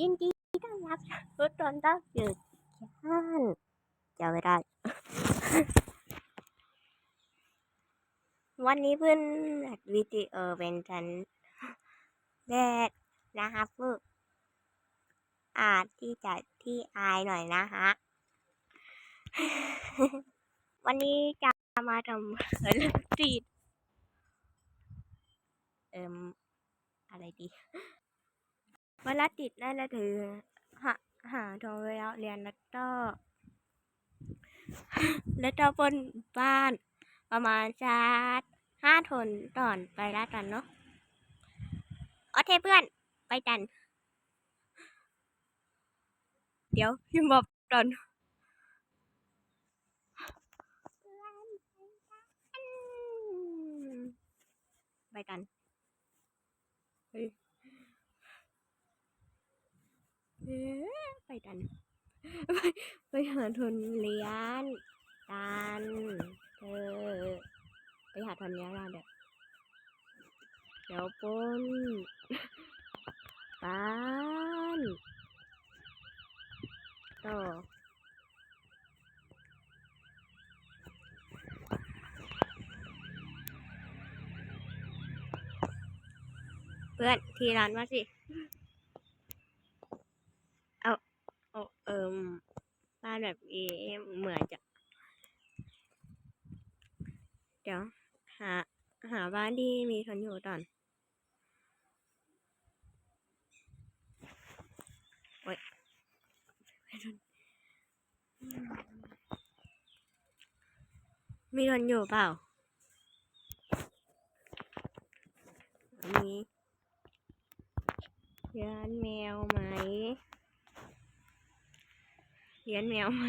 ยินดีต้อนรับทุกคนต้อนอยู่บ้านจะไม่ได้ วันนี้เพื่อนวิดีโอเป็นฉันแรกนะครับเพื่ออาจที่จะที่อายหน่อยนะฮะ วันนี้จะมาทำเรื่องตีดเอิมอะไรดี เวลาติดนั่นก็คือหาหาโทรเวลาเรียนแล้วก็แล้วก็บนบ้าน ประมาณสักห้าทนตอนไปล้วกันเนาะโอเคเพื่อนไปกัน เดี๋ยวพิมพ์บอกก่อนไปกันเฮ้ยเอ๊ะ ไปกัน ไปไปหาทุนเรียนกันเธอไปหาทุนเรียนกันเดี๋ยวเดี๋ยวปนบ้านต่อเพื่อนทีร้านมาสิ เอา เอาเอิมบ้านแบบนี้เหมือนจะ เดี๋ยว หา หาบ้านที่มีคนอยู่ก่อนโอ๊ยไม่ทันมีคนอยู่เปล่ามีเลี้ยนแมวไหม เลี้ยนแมวไหม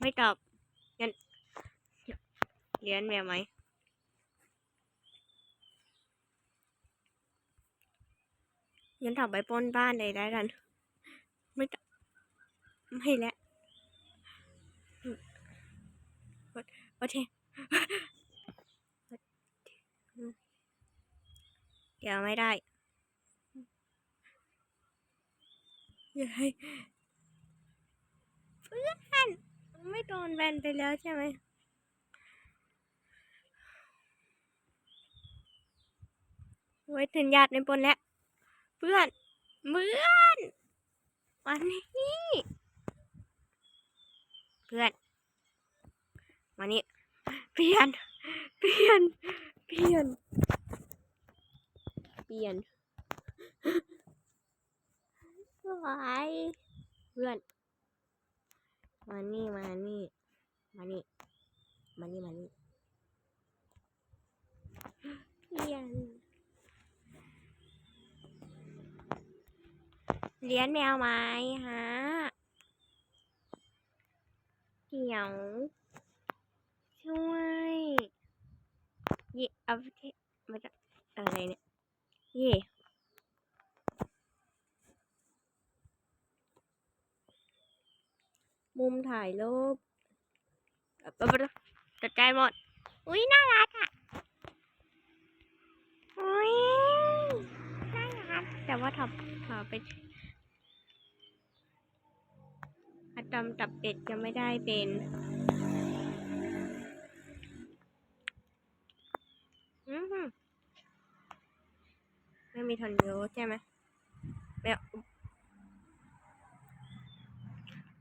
ไม่ตอบงั้นเลี้ยนแมวไหมยันถามไปป้นบ้านเลยได้กัน ไม่ตไม่แล้วโอเคเดี๋ยวไม่ได้ อย่าให้เพื่อนไม่โดนแบนไปแล้วใช่ไหมไว้ถึงญาติในปนแล้ว เพื่อนเพื่อนวันนี้เพื่อนมานี่เปลี่ยน เปลี่ยน เปลี่ยน เปลี่ยน สวยเพื่อน มานี่มานี่ มานี่ มานี่มานี่เปลี่ยนเลี้ยงแมวไหมฮะเดี๋ยว ช่วยเย่เอาเทมาจากอะไรเนี่ยเย่ มุมถ่ายรูปเอาไปไปจัดการหมด อุ้ยน่ารักอะ อุ้ยน่ารัก แต่ว่าทำทำไปอะตอมตับเป็ดจะไม่ได้เป็นอือหือไม่มีทอนโยใช่ไหมไม่เอา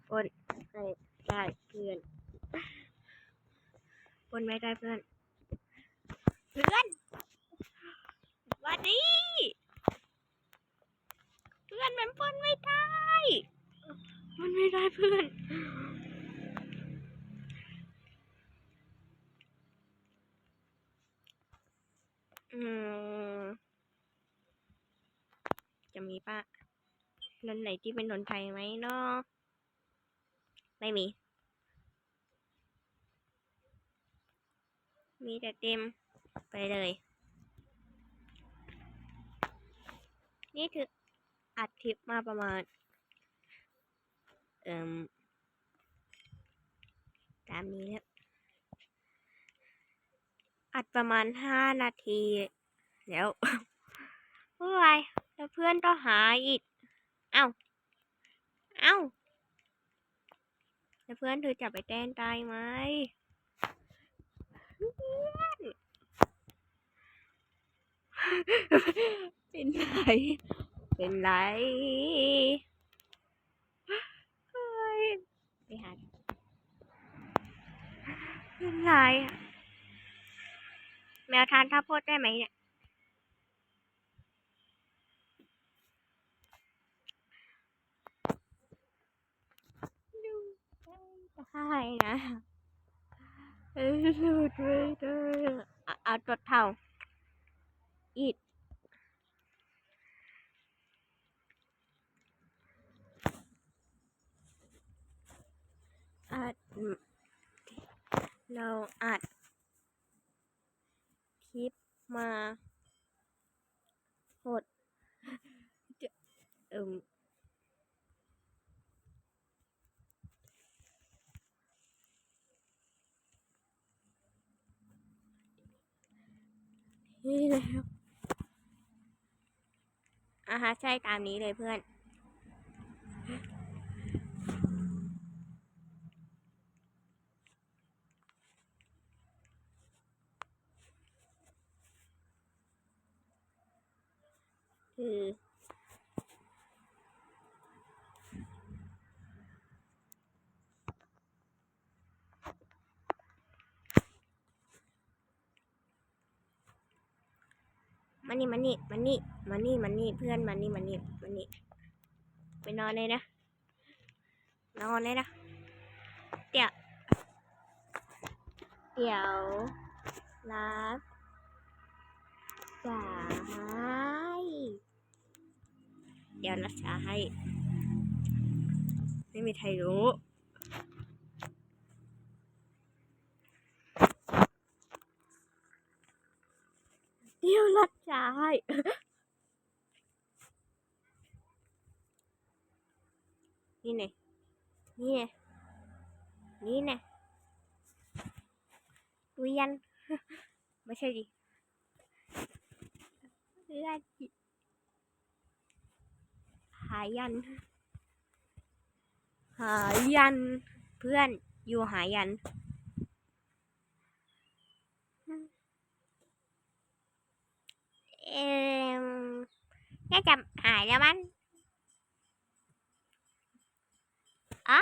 ปน ให้ได้เพื่อนปนไม่ได้เพื่อน เพื่อนสวัสดีเพื่อนมันปนไม่ได้มันไม่ได้เพื่อนอืมจะมีปะนนไหนที่เป็นนนไทยไหมเนาะ ไม่มี มีแต่เต็มไปเลย นี่คืออัดคลิปมาประมาณ เอ่มตามนี้แล้ว อัดประมาณห้านาทีแล้วเมื่อไรแล้วเพื่อนก็หายอีก เอ้า เอ้า แล้วเพื่อนเธอจะไปแกล้งตายไหมเพื่อนเป็นไร เป็นไรเฮ้ยไปหาเป็นไร แมวทานข้าวโพดได้ไหมเนี่ย ได้นะเออหลุดไม่ได้อเอาจดเท่า อีดอัดเราอัดคลิปมาหดเอิม นี่แล้วอะฮะใช่ตามนี้เลยเพื่อน คือมั นนี่มันนี่มันนี่มันนี่มันนี่เพื่อนมันนี่มันนี่มันนี่ไปนอนเลยนะ นอนเลยนะเดี๋ยวเดี๋ยวรับสายเดี๋ยวรักษาให้ ไม่มีใครรู้ ยวรักษาให้นี่ไงนี่ไงนี่ไงเวียนไม่ใช่ดิเลือดหายัน หายัน เพื่อนอยู่หายัน เอ็มน่าจะหายแล้วมั้งอ๋อ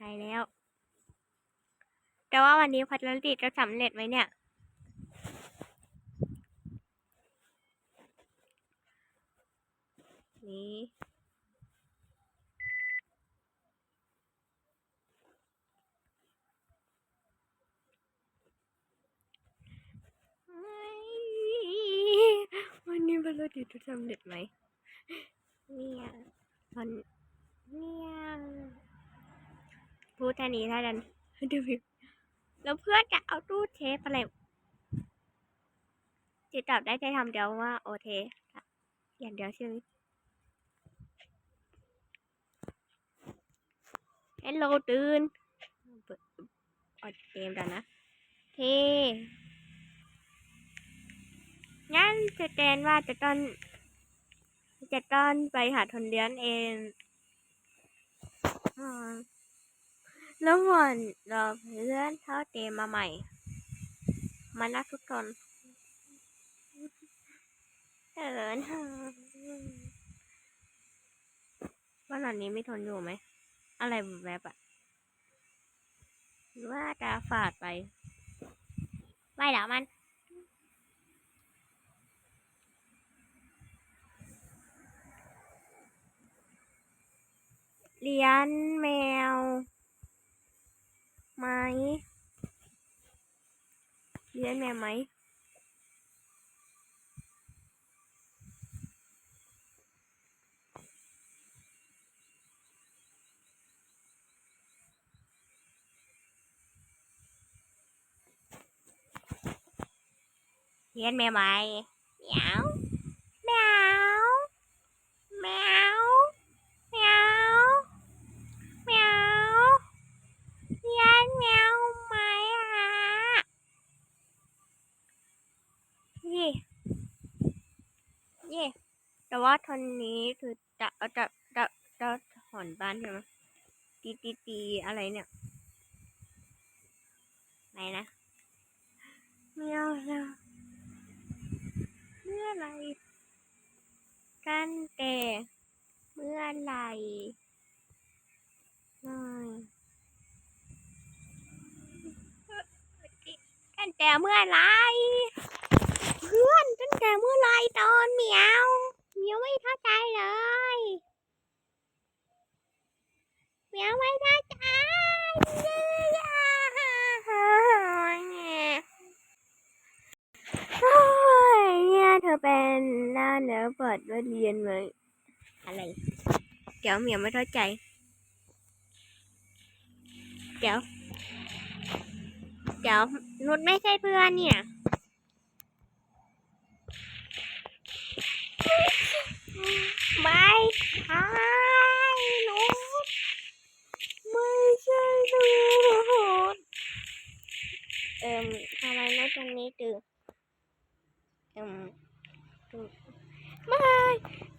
หายแล้ว แต่ว่าวันนี้พัฒนกิจะสำเร็จไหมเนี่ย นี่ วันนี้ภารกิจจะสำเร็จไหมเนี่ยมันเนี่ยพูดแค่นี้แล้วกันเดี๋ยวพี่แล้วเพื่อนจะเอาตู้เทปอะไรติดตอบได้แค่คำเดียวว่า โอเคอย่างเดียวใช่ไหม Hello ตื่นเปิดอดเกมกันนะเท งั้นจะแตนว่าจะต้อนจะต้อนไปหาทนเลี้ยนเองแล้วก่อนรอเพื่อนเท่าเตมมาใหม่ มานะทุกคนเออว่าหลังนี้ไม่ทนอยู่ไหม อะไรแบบอะหรือว่าจะฝาดไป ไม่เดี๋ยวมัน เลี้ยนแมวไหมเลี้ยนแมวไหมเลี้ยนแมวไหมเหมียวแมวแมวแมวแมวเลี้ยนแมวไหมอะเลี้ ว่าทนนี้คือจะจะจะจะถอนบ้านใช่ไหมตีตีตีอะไรเนี่ยไหนนะไม่เอาแล้วเมื่อไหรกันแก่เมื่อไหร่กันแก่เมื่อไหรเพื่อนกันแก่เมื่อไหรตอนเหมียว มียวไม่เข้าใจเลยเหมียวไม่เข้าใจโอ้ยเนี่ยเธอเป็นหน้าเนื้อเปิดว่าเรียนไหมอะไรเดี๋ยวเหมียวไม่เข้าใจเดี๋ยวเดี๋ยวนุชไม่ใช่เพื่อนเนี่ย ไม่ใช่นุชไม่ใช่นุชเอิ่มทำไมนุชตรงนี้ตื่นเอิ่มตื่นไม่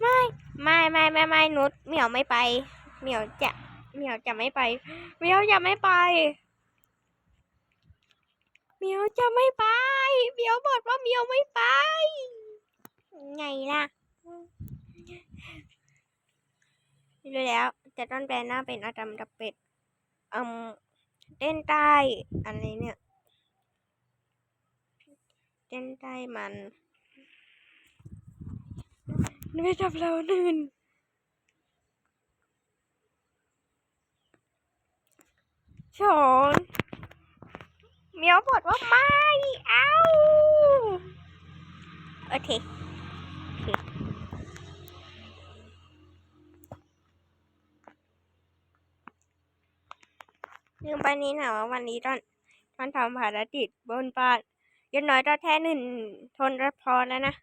ไม่ไม่ไม่ไม่ไม่นุชเหมียวไม่ไปเหมียวจะเหมียวจะไม่ไปเหมียวจะไม่ไปเหมียวจะไม่ไปเหมียวบอกว่าเหมียวไม่ไป ไงล่ะรู้แล้ว จะต้องแปลหน้าเป็นอาดัมดับเป็ดอืมเต้นใต้อะไรเนี่ย เต้นใต้มันไม่จับเราหนึ่งชนเมียวบอกว่าไม่ เอ้า โอเค ลืมไปนี้นะว่าวันนี้ตอนตอนทำภารกิจบนบ้านยันน้อยก็แค่หนึ่งทนรับพอแล้วนะ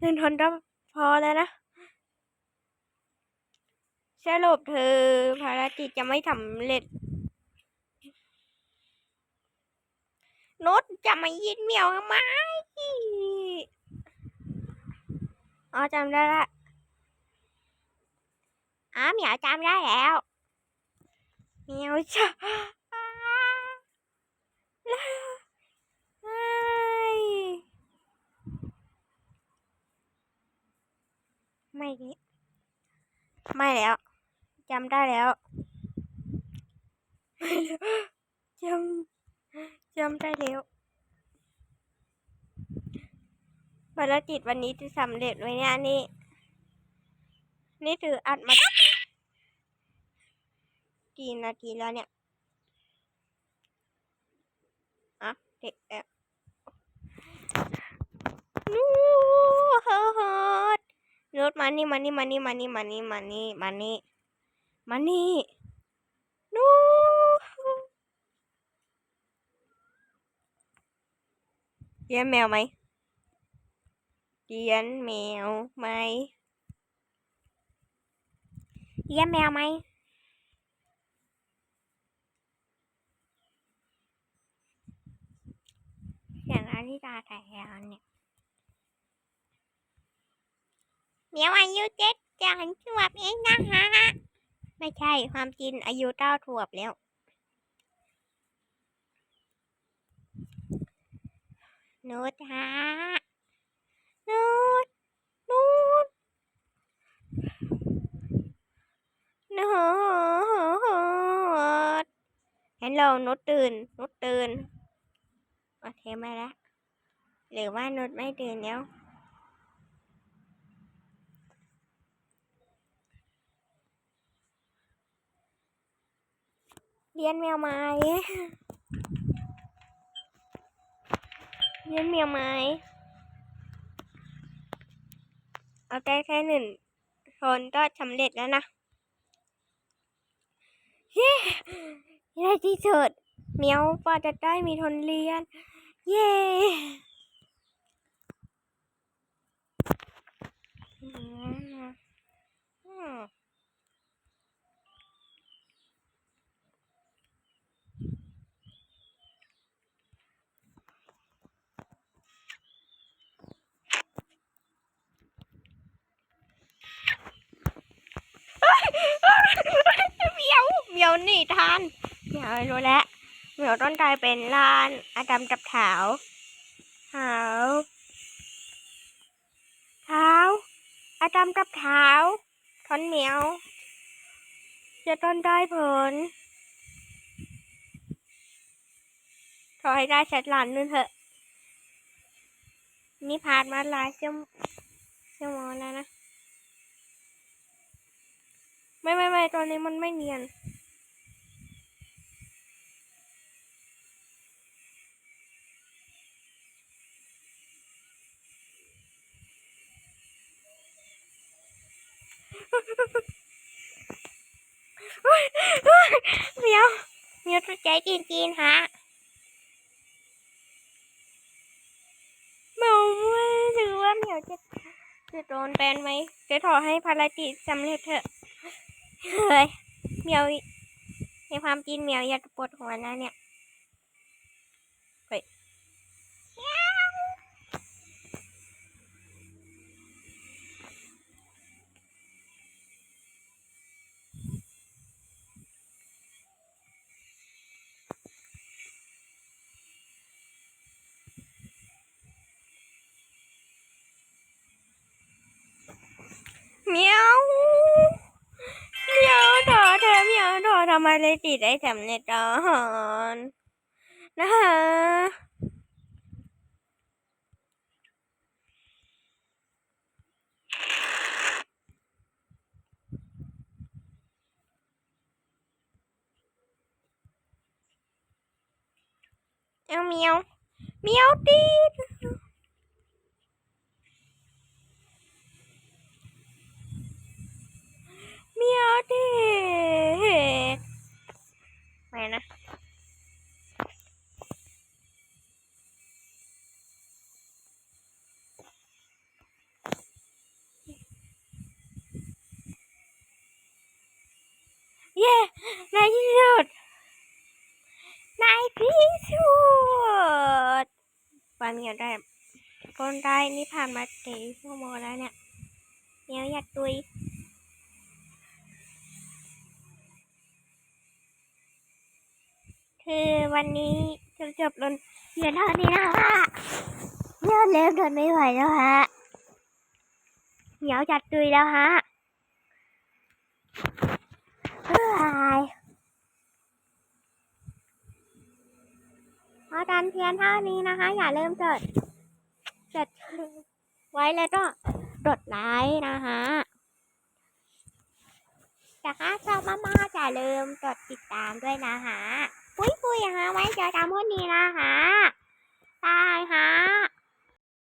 หนึ่งทนรับพอแล้วนะสรุปเธอภารกิจจะไม่สำเร็จนุชจะมายินเหมียวไมอ๋อจำได้ละอ๋อเหมียวจำได้แล้ว เหมียวจะไม่ไม่ไม่แล้วจำได้แล้วจำจำได้แล้วภารกิจวันนี้จะสำเร็จไหมเนี่ยนี่ นี่ถืออัดมา กี่นาทีแล้วเนี่ยอะเด็กแอบนูเฮ้อเฮ้อรถมานี่มานี่มานี่มานี่มานี่มานี่มานี่มานี่นูเลี้ยงแมวไหมเลี้ยงแมวไหมเลี้ยงแมวไหม เสียงอาริตาไทยแล้วเนี่ยเมียวอายุเจ็ดจังขวบเองนะฮะไม่ใช่ความจริงอายุเก้าขวบแล้ว นูดฮะนูดนูดนูดฮัลโหลนูดตื่นนูดตื่นโอเคมาแล้ว หรือว่านุชไม่ตื่นแล้ว เลี้ยนแมวไม้เลี้ยนแมวไม้ เอาได้แค่หนึ่งคนก็สำเร็จแล้วนะเฮ้ในที่สุดเมียวพอจะได้มีทนเรียน เย้อืมอืม เหมี ยวนี่ทันเหมียวรู้แล้วเหมียวต้นกลายเป็นลานอาดำกับเถาเถาเท้าอาดำกับเท้าทอนเหมียวจะต้นได้ผลขอให้ได้ชัดหลานนึงเถอะนี่ผ่านมาหลายชั่วโมงชั่วโมงแล้วนะ ไม่ไม่ไม่ตอนนี้มันไม่เนียน เมียวเมียวตัวใจจีนจีนๆฮะเมียวไม่ถือว่าเหมียวจะจะโดนแบนไหมจะขอให้ภารกิจสำเร็จเถอะเฮ้ยเหมียวในความจริงเหมียวอยากปวดหัวนะเนี่ย เหมียวเหมียวถอเธอเหมียวถอทำอะไรติดได้สำเร็จก่อนนะคะเอาเหมียวเหมียวติด เมียวเด็กไปนะเย้ในที่สุดในที่สุดวันเมียวได้คนได้นี่ผ่านมาสี่ชั่วโมงแล้วเนี่ยเมียวอยากตุย วันนี้จะจบลงเพียงเท่านี้นะคะเลือดเล็มทนไม่ไหวแล้วฮะเหนียวจัดตุยแล้วฮะเฮ้ยพอกันเพียงเท่านี้นะคะ อย่าลืมกดกดไว้แล้วก็กดไลค์นะคะจากถ้าชอบมากๆอย่าลืมกดติดตามด้วยนะคะ ปุ้ยปุ้ยฮะไว้เจอกันพรุ่งนี้นะคะบายฮะ